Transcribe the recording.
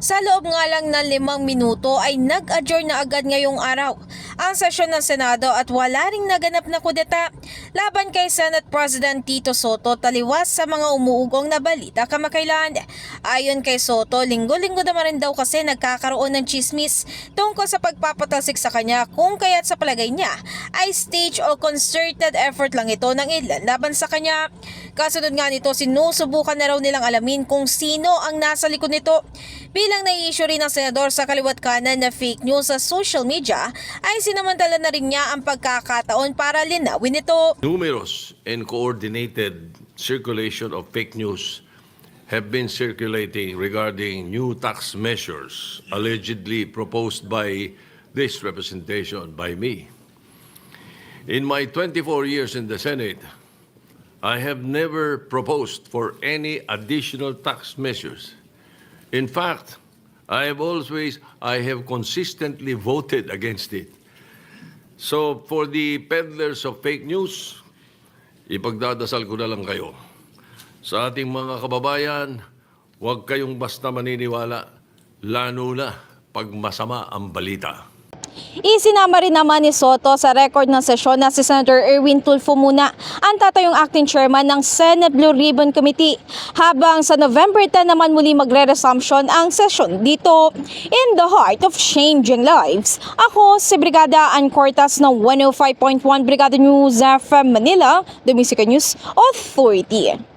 Sa loob nga lang ng limang minuto ay nag-adjourn na agad ngayong araw ang sesyon ng Senado at wala ring naganap na kudeta laban kay Senate President Tito Soto taliwas sa mga umuugong na balita kamakailan. Ayon kay Soto, linggo-linggo naman rin daw kasi nagkakaroon ng chismis tungkol sa pagpapatalsik sa kanya kung kaya't sa palagay niya ay stage o concerted effort lang ito ng ilan laban sa kanya. Kasunod nga nito, sinusubukan na raw nilang alamin kung sino ang nasa likod nito. Bilang nai-issue rin ng senador sa kaliwat kanan na fake news sa social media, ay sinamantala na rin niya ang pagkakataon para linawin ito. Numerous and coordinated circulation of fake news have been circulating regarding new tax measures allegedly proposed by this representation by me. In my 24 years in the Senate, I have never proposed for any additional tax measures. In fact, I have always, I have consistently voted against it. So for the peddlers of fake news, ipagdadasal ko na lang kayo. Sa ating mga kababayan, huwag kayong basta maniniwala, lalo na pag masama ang balita. Isinama rin naman ni Soto sa record ng sesyon na si Senator Erwin Tulfo muna ang tatayong acting chairman ng Senate Blue Ribbon Committee habang sa November 10 naman muli magre-resumption ang sesyon dito in the heart of changing lives. Ako si Brigada Ann Cortas ng 105.1 Brigada News FM Manila, Music News Authority.